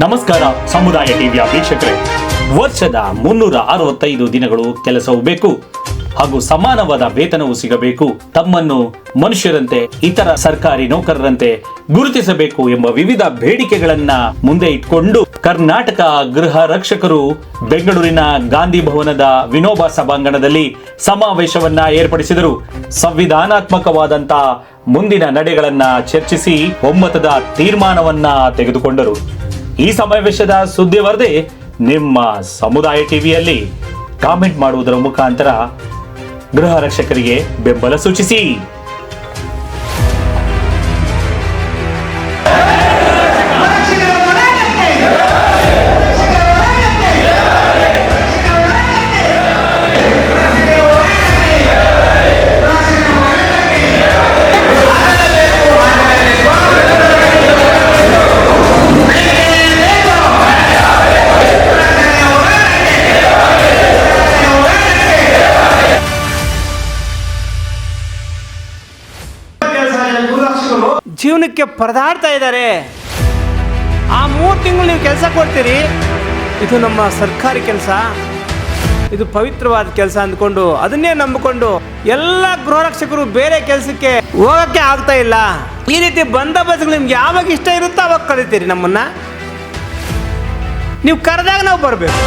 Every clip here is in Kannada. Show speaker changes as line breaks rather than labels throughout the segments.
ನಮಸ್ಕಾರ ಸಮುದಾಯ ಟಿವಿಯ ವೀಕ್ಷಕರೇ. ವರ್ಷದ ಮುನ್ನೂರ ಅರವತ್ತೈದು ದಿನಗಳು ಕೆಲಸವು ಬೇಕು ಹಾಗೂ ಸಮಾನವಾದ ವೇತನವು ಸಿಗಬೇಕು. ತಮ್ಮನ್ನು ಮನುಷ್ಯರಂತೆ, ಇತರ ಸರ್ಕಾರಿ ನೌಕರರಂತೆ ಗುರುತಿಸಬೇಕು ಎಂಬ ವಿವಿಧ ಬೇಡಿಕೆಗಳನ್ನ ಮುಂದೆ ಇಟ್ಕೊಂಡು ಕರ್ನಾಟಕ ಗೃಹ ರಕ್ಷಕರು ಬೆಂಗಳೂರಿನ ಗಾಂಧಿ ಭವನದ ವಿನೋಬ ಸಭಾಂಗಣದಲ್ಲಿ ಸಮಾವೇಶವನ್ನ ಏರ್ಪಡಿಸಿದರು. ಸಂವಿಧಾನಾತ್ಮಕವಾದಂತ ಮುಂದಿನ ನಡೆಗಳನ್ನ ಚರ್ಚಿಸಿ ಒಮ್ಮತದ ತೀರ್ಮಾನವನ್ನ ತೆಗೆದುಕೊಂಡರು. ಈ ಸಮಾವೇಶದ ಸುದ್ದಿ ವರದಿ ನಿಮ್ಮ ಸಮುದಾಯ ಟಿವಿಯಲ್ಲಿ ಕಾಮೆಂಟ್ ಮಾಡುವುದರ ಮುಖಾಂತರ ಗೃಹ ರಕ್ಷಕರಿಗೆ ಬೆಂಬಲ ಸೂಚಿಸಿ.
ಜೀವನಕ್ಕೆ ಪರದಾಡ್ತಾ ಇದ್ದಾರೆ. ಆ ಮೂರು ತಿಂಗಳು ನೀವು ಕೆಲಸ ಕೊಡ್ತೀರಿ. ಇದು ನಮ್ಮ ಸರ್ಕಾರಿ ಕೆಲಸ. ಇದು ಪವಿತ್ರವಾದ ಕೆಲಸ ಅಂದ್ಕೊಂಡು ಅದನ್ನೇ ನಂಬಿಕೊಂಡು ಎಲ್ಲ ಗೃಹರಕ್ಷಕರು ಬೇರೆ ಕೆಲಸಕ್ಕೆ ಹೋಗಕ್ಕೆ ಆಗ್ತಾ ಇಲ್ಲ. ಈ ರೀತಿ ಬಂದೋಬಸ್ತ್ಗಳು ನಿಮ್ಗೆ ಯಾವಾಗ ಇಷ್ಟ ಇರುತ್ತೋ ಅವಾಗ ಕರಿತೀರಿ ನಮ್ಮನ್ನ. ನೀವು ಕರೆದಾಗ ನಾವು ಬರಬೇಕು.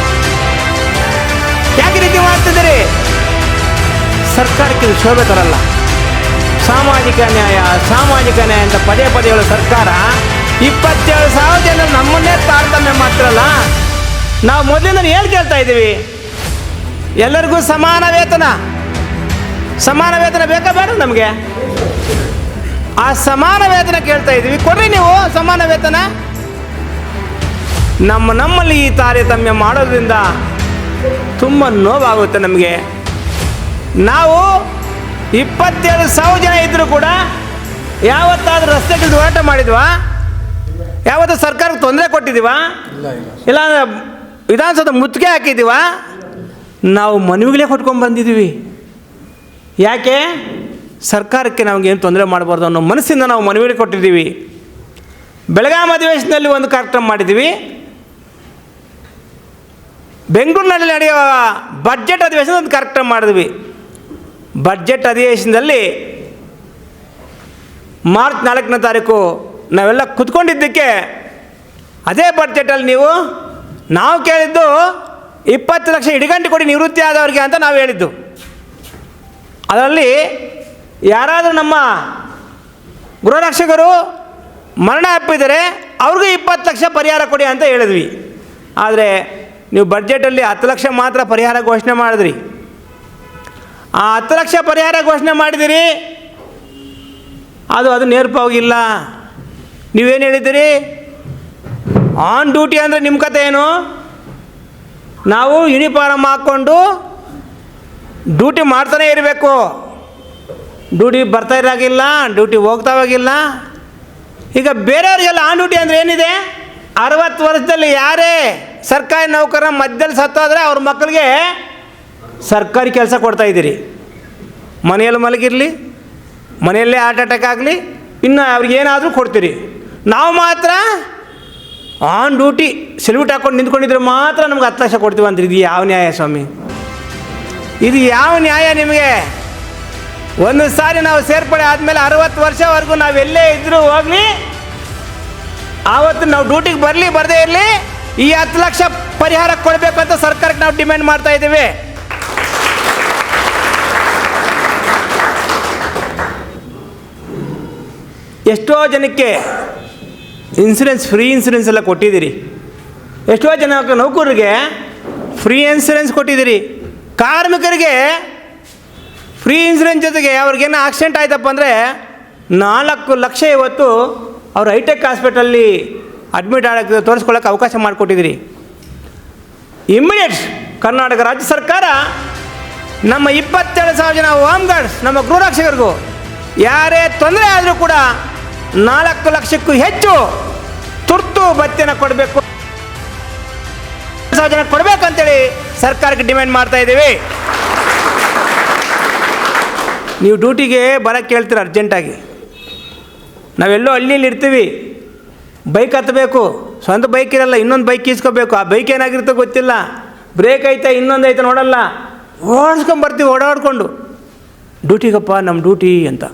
ಯಾಕೆ ರೀತಿ ಮಾಡ್ತಿದ್ದೀರಿ? ಸರ್ಕಾರಕ್ಕೆ ಇದು ಶೋಭೆ ತರಲ್ಲ. ಸಾಮಾಜಿಕ ನ್ಯಾಯ ಸಾಮಾಜಿಕ ನ್ಯಾಯ ಅಂತ ಪದೇ ಪದೇ ಹೇಳೋ ಸರ್ಕಾರ ಇಪ್ಪತ್ತೇಳು ಸಾವಿರ ಜನ ನಮ್ಮನ್ನೇ ತಾರತಮ್ಯ ಮಾಡ್ತಾರಲ್ಲ? ನಾವು ಮೊದಲಿಂದ ಏನು ಕೇಳ್ತಾ ಇದ್ದೀವಿ? ಎಲ್ಲರಿಗೂ ಸಮಾನ ವೇತನ. ಸಮಾನ ವೇತನ ಬೇಕಾ ಬೇಡ ನಮಗೆ? ಆ ಸಮಾನ ವೇತನ ಕೇಳ್ತಾ ಇದ್ದೀವಿ. ಕೊಡ್ರಿ ನೀವು ಸಮಾನ ವೇತನ. ನಮ್ಮ ನಮ್ಮಲ್ಲಿ ಈ ತಾರತಮ್ಯ ಮಾಡೋದ್ರಿಂದ ತುಂಬ ನೋವಾಗುತ್ತೆ ನಮಗೆ. ನಾವು ಇಪ್ಪತ್ತೇಳು ಸಾವಿರ ಜನ ಇದ್ದರೂ ಕೂಡ ಯಾವತ್ತಾದ್ರೂ ರಸ್ತೆಗಿಳಿದು ಹೋರಾಟ ಮಾಡಿದ್ವಾ? ಯಾವತ್ತು ಸರ್ಕಾರಕ್ಕೆ ತೊಂದರೆ ಕೊಟ್ಟಿದ್ದೀವಾ? ಇಲ್ಲ ಅಂದ್ರೆ ವಿಧಾನಸೌಧ ಮುತ್ತಿಗೆ ಹಾಕಿದ್ದೀವಾ? ನಾವು ಮನವಿಗಳೇ ಕೊಟ್ಕೊಂಡು ಬಂದಿದ್ದೀವಿ. ಯಾಕೆ? ಸರ್ಕಾರಕ್ಕೆ ನಮಗೇನು ತೊಂದರೆ ಮಾಡಬಾರ್ದು ಅನ್ನೋ ಮನಸ್ಸಿಂದ ನಾವು ಮನವಿಗಳು ಕೊಟ್ಟಿದ್ದೀವಿ. ಬೆಳಗಾಂ ಅಧಿವೇಶನದಲ್ಲಿ ಒಂದು ಕಾರ್ಯಕ್ರಮ ಮಾಡಿದ್ದೀವಿ. ಬೆಂಗಳೂರಿನಲ್ಲಿ ನಡೆಯುವ ಬಜೆಟ್ ಅಧಿವೇಶನ ಒಂದು ಕಾರ್ಯಕ್ರಮ ಮಾಡಿದ್ವಿ ಬಡ್ಜೆಟ್ ಅಧಿವೇಶನದಲ್ಲಿ ಮಾರ್ಚ್ ನಾಲ್ಕನೇ ತಾರೀಕು ನಾವೆಲ್ಲ ಕುತ್ಕೊಂಡಿದ್ದಕ್ಕೆ ಅದೇ ಬಡ್ಜೆಟಲ್ಲಿ ನೀವು, ನಾವು ಕೇಳಿದ್ದು ಇಪ್ಪತ್ತು ಲಕ್ಷ ಇಡಗಂಟೆ ಕೊಡಿ ನಿವೃತ್ತಿ ಆದವರಿಗೆ ಅಂತ ನಾವು ಹೇಳಿದ್ದು. ಅದರಲ್ಲಿ ಯಾರಾದರೂ ನಮ್ಮ ಗೃಹರಕ್ಷಕರು ಮರಣ ಅಪ್ಪಿದರೆ ಅವ್ರಿಗೂ ಇಪ್ಪತ್ತು ಲಕ್ಷ ಪರಿಹಾರ ಕೊಡಿ ಅಂತ ಹೇಳಿದ್ವಿ. ಆದರೆ ನೀವು ಬಡ್ಜೆಟಲ್ಲಿ ಹತ್ತು ಲಕ್ಷ ಮಾತ್ರ ಪರಿಹಾರ ಘೋಷಣೆ ಮಾಡಿದ್ರಿ. ಆ ಹತ್ತು ಲಕ್ಷ ಪರಿಹಾರ ಘೋಷಣೆ ಮಾಡಿದಿರಿ. ಅದು ಅದು ನೇರ್ಪವಾಗಿಲ್ಲ. ನೀವೇನು ಹೇಳಿದ್ದೀರಿ? ಆನ್ ಡ್ಯೂಟಿ ಅಂದರೆ ನಿಮ್ಮ ಕತೆ ಏನು? ನಾವು ಯೂನಿಫಾರ್ಮ್ ಹಾಕ್ಕೊಂಡು ಡ್ಯೂಟಿ ಮಾಡ್ತಾನೆ ಇರಬೇಕು. ಡ್ಯೂಟಿ ಬರ್ತಾ ಇರಾಗಿಲ್ಲ ಡ್ಯೂಟಿ ಹೋಗ್ತಾ ಹೋಗಿಲ್ಲ. ಈಗ ಬೇರೆಯವ್ರಿಗೆಲ್ಲ ಆನ್ ಡ್ಯೂಟಿ ಅಂದರೆ ಏನಿದೆ? ಅರವತ್ತು ವರ್ಷದಲ್ಲಿ ಯಾರೇ ಸರ್ಕಾರಿ ನೌಕರರ ಮಧ್ಯದಲ್ಲಿ ಸತ್ತೋದ್ರೆ ಅವ್ರ ಮಕ್ಕಳಿಗೆ ಸರ್ಕಾರಿ ಕೆಲಸ ಕೊಡ್ತಾ ಇದ್ದೀರಿ. ಮನೆಯಲ್ಲಿ ಮಲಗಿರಲಿ, ಮನೆಯಲ್ಲೇ ಹಾರ್ಟ್ ಅಟ್ಯಾಕ್ ಆಗಲಿ, ಇನ್ನು ಅವ್ರಿಗೇನಾದರೂ ಕೊಡ್ತೀರಿ. ನಾವು ಮಾತ್ರ ಆನ್ ಡ್ಯೂಟಿ ಸೆಲ್ಯೂಟ್ ಹಾಕೊಂಡು ನಿಂತ್ಕೊಂಡಿದ್ರೆ ಮಾತ್ರ ನಮ್ಗೆ ಹತ್ತು ಲಕ್ಷ ಕೊಡ್ತೀವಿ ಅಂದ್ರೆ. ಇದು ಯಾವ ನ್ಯಾಯ ಸ್ವಾಮಿ? ಇದು ಯಾವ ನ್ಯಾಯ ನಿಮಗೆ? ಒಂದು ಸಾರಿ ನಾವು ಸೇರ್ಪಡೆ ಆದಮೇಲೆ ಅರವತ್ತು ವರ್ಷವರೆಗೂ ಎಲ್ಲೇ ಇದ್ದರೂ ಹೋಗಲಿ ಆವತ್ತು ನಾವು ಡ್ಯೂಟಿಗೆ ಬರಲಿ, ಬರದೇ ಇರಲಿ, ಈ ಹತ್ತು ಲಕ್ಷ ಪರಿಹಾರ ಕೊಡಬೇಕು ಅಂತ ಸರ್ಕಾರಕ್ಕೆ ನಾವು ಡಿಮ್ಯಾಂಡ್ ಮಾಡ್ತಾ ಇದ್ದೀವಿ. ಎಷ್ಟೋ ಜನಕ್ಕೆ ಇನ್ಸೂರೆನ್ಸ್ ಫ್ರೀ ಇನ್ಸೂರೆನ್ಸ್ ಎಲ್ಲ ಕೊಟ್ಟಿದ್ದೀರಿ. ಎಷ್ಟೋ ಜನ ನೌಕರರಿಗೆ ಫ್ರೀ ಇನ್ಸೂರೆನ್ಸ್ ಕೊಟ್ಟಿದ್ದೀರಿ. ಕಾರ್ಮಿಕರಿಗೆ ಫ್ರೀ ಇನ್ಸೂರೆನ್ಸ್ ಜೊತೆಗೆ ಅವ್ರಿಗೇನೋ ಆಕ್ಸಿಡೆಂಟ್ ಆಯ್ತಪ್ಪ ಅಂದರೆ ನಾಲ್ಕು ಲಕ್ಷ ಇವತ್ತು ಅವರು ಹೈಟೆಕ್ ಹಾಸ್ಪಿಟಲಲ್ಲಿ ಅಡ್ಮಿಟ್ ಆಗೋಕ್ಕೆ ತೋರಿಸ್ಕೊಳ್ಳೋಕೆ ಅವಕಾಶ ಮಾಡಿಕೊಟ್ಟಿದ್ದೀರಿ. ಇಮ್ಮಿಡಿಯೇಟ್ ಕರ್ನಾಟಕ ರಾಜ್ಯ ಸರ್ಕಾರ ನಮ್ಮ ಇಪ್ಪತ್ತೇಳು ಸಾವಿರ ಜನ ಹೋಮ್ ಗಾರ್ಡ್ಸ್ ನಮ್ಮ ಗೃಹರಕ್ಷಕರಿಗೂ ಯಾರೇ ತೊಂದರೆ ಆದರೂ ಕೂಡ ನಾಲ್ಕು ಲಕ್ಷಕ್ಕೂ ಹೆಚ್ಚು ತುರ್ತು ಭತ್ಯನ ಕೊಡಬೇಕು. ಜನ ಕೊಡಬೇಕಂತೇಳಿ ಸರ್ಕಾರಕ್ಕೆ ಡಿಮ್ಯಾಂಡ್ ಮಾಡ್ತಾ ಇದ್ದೀವಿ. ನೀವು ಡ್ಯೂಟಿಗೆ ಬರೋಕ್ಕೆ ಹೇಳ್ತೀರ ಅರ್ಜೆಂಟಾಗಿ. ನಾವೆಲ್ಲೋ ಹಳ್ಳಿಯಲ್ಲಿ ಇರ್ತೀವಿ. ಬೈಕ್ ಹತ್ತಬೇಕು. ಸ್ವಂತ ಬೈಕ್ ಇರಲ್ಲ, ಇನ್ನೊಂದು ಬೈಕ್ ಈಸ್ಕೋಬೇಕು. ಆ ಬೈಕ್ ಏನಾಗಿರುತ್ತೋ ಗೊತ್ತಿಲ್ಲ. ಬ್ರೇಕ್ ಐತೆ, ಇನ್ನೊಂದು ಐತೆ ನೋಡಲ್ಲ. ಓಡಿಸ್ಕೊಂಬರ್ತೀವಿ ಓಡಾಡ್ಕೊಂಡು. ಡ್ಯೂಟಿಗಪ್ಪ ನಮ್ಮ ಡ್ಯೂಟಿ ಅಂತ.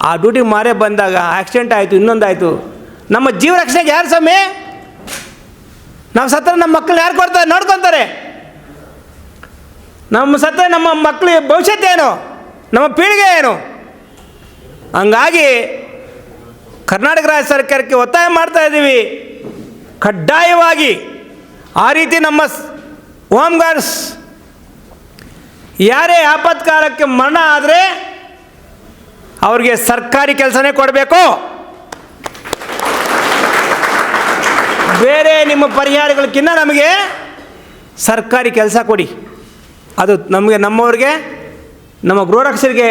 ಆ ಡ್ಯೂಟಿಗೆ ಮಾರೇ ಬಂದಾಗ ಆಕ್ಸಿಡೆಂಟ್ ಆಯಿತು, ಇನ್ನೊಂದಾಯಿತು. ನಮ್ಮ ಜೀವ ರಕ್ಷಣೆಗೆ ಯಾರು ಸ್ವಾಮಿ? ನಾವು ಸತ್ತ ನಮ್ಮ ಮಕ್ಕಳು ಯಾರು ಕೊಡ್ತಾರೆ? ನೋಡ್ಕೊತಾರೆ. ನಮ್ಮ ಸತ್ತ ನಮ್ಮ ಮಕ್ಕಳು ಭವಿಷ್ಯತ್ ಏನು? ನಮ್ಮ ಪೀಳಿಗೆ ಏನು? ಹಂಗಾಗಿ ಕರ್ನಾಟಕ ರಾಜ್ಯ ಸರ್ಕಾರಕ್ಕೆ ಒತ್ತಾಯ ಮಾಡ್ತಾ ಇದ್ದೀವಿ. ಕಡ್ಡಾಯವಾಗಿ ಆ ರೀತಿ ನಮ್ಮ ಹೋಮ್ ಗಾರ್ಡ್ಸ್ ಯಾರೇ ಆಪತ್ಕಾಲಕ್ಕೆ ಮರಣ ಆದರೆ ಅವ್ರಿಗೆ ಸರ್ಕಾರಿ ಕೆಲಸನೇ ಕೊಡಬೇಕು. ಬೇರೆ ನಿಮ್ಮ ಪರಿಹಾರಗಳಕ್ಕಿಂತ ನಮಗೆ ಸರ್ಕಾರಿ ಕೆಲಸ ಕೊಡಿ. ಅದು ನಮಗೆ ನಮ್ಮವ್ರಿಗೆ, ನಮ್ಮ ಗೃಹರಕ್ಷರಿಗೆ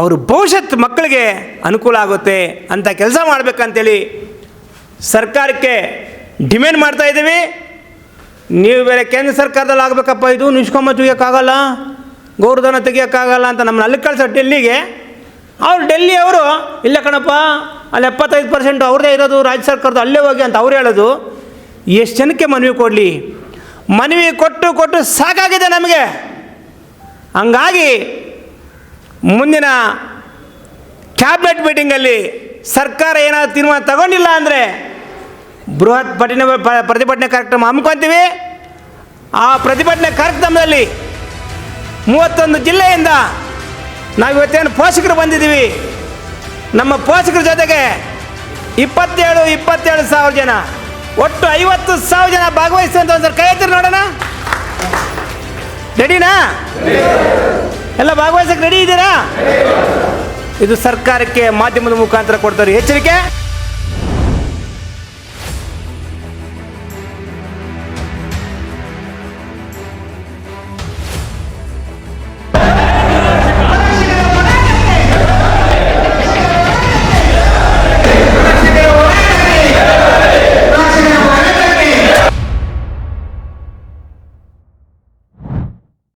ಅವ್ರ ಭವಿಷ್ಯತ್ ಮಕ್ಕಳಿಗೆ ಅನುಕೂಲ ಆಗುತ್ತೆ ಅಂತ ಕೆಲಸ ಮಾಡಬೇಕಂತೇಳಿ ಸರ್ಕಾರಕ್ಕೆ ಡಿಮ್ಯಾಂಡ್ ಮಾಡ್ತಾ ಇದ್ದೀವಿ. ನೀವು ಬೇರೆ ಕೇಂದ್ರ ಸರ್ಕಾರದಲ್ಲಿ ಆಗಬೇಕಪ್ಪ, ಇದು ನಿಷ್ಕೊಂಬ ತೆಗಿಯೋಕ್ಕಾಗಲ್ಲ, ಗೌರವಧನ ತೆಗಿಯೋಕ್ಕಾಗಲ್ಲ ಅಂತ ನಮ್ಮನ್ನ ಅಲ್ಲಿ ಕಳ್ಸೋ ಡೆಲ್ಲಿಗೆ ಅವ್ರು ಡೆಲ್ಲಿ ಅವರು, ಇಲ್ಲ ಕಣಪ್ಪ, ಅಲ್ಲಿ ಎಪ್ಪತ್ತೈದು ಪರ್ಸೆಂಟ್ ಅವ್ರದೇ ಇರೋದು, ರಾಜ್ಯ ಸರ್ಕಾರದ ಅಲ್ಲೇ ಹೋಗಿ ಅಂತ ಅವ್ರು ಹೇಳೋದು. ಎಷ್ಟು ಜನಕ್ಕೆ ಮನವಿ ಕೊಡಲಿ? ಮನವಿ ಕೊಟ್ಟು ಕೊಟ್ಟು ಸಾಕಾಗಿದೆ ನಮಗೆ. ಹಂಗಾಗಿ ಮುಂದಿನ ಕ್ಯಾಬಿನೆಟ್ ಮೀಟಿಂಗಲ್ಲಿ ಸರ್ಕಾರ ಏನಾದರೂ ತೀರ್ಮಾನ ತಗೊಂಡಿಲ್ಲ ಅಂದರೆ ಬೃಹತ್ ಪಠಿಣ ಪ್ರತಿಭಟನೆ ಕಾರ್ಯಕ್ರಮ ಹಮ್ಮಿಕೊತೀವಿ. ಆ ಪ್ರತಿಭಟನೆ ಕಾರ್ಯಕ್ರಮದಲ್ಲಿ ಮೂವತ್ತೊಂದು ಜಿಲ್ಲೆಯಿಂದ ನಾವು ಇವತ್ತೇನು ಪೋಷಕರು ಬಂದಿದ್ದೀವಿ. ನಮ್ಮ ಪೋಷಕರ ಜೊತೆಗೆ ಇಪ್ಪತ್ತೇಳು ಇಪ್ಪತ್ತೇಳು ಸಾವಿರ ಜನ, ಒಟ್ಟು ಐವತ್ತು ಸಾವಿರ ಜನ ಭಾಗವಹಿಸುವಂತ ಒಂದು ಕೈ ಎತ್ತಿರಿ ನೋಡೋಣ. ರೆಡಿನಾ ಎಲ್ಲ ಭಾಗವಹಿಸಕ್ಕೆ ರೆಡಿ ಇದ್ದೀರಾ? ಇದು ಸರ್ಕಾರಕ್ಕೆ ಮಾಧ್ಯಮದ ಮುಖಾಂತರ ಕೊಡ್ತಾರೆ. ಎಚ್ಚರಿಕೆ?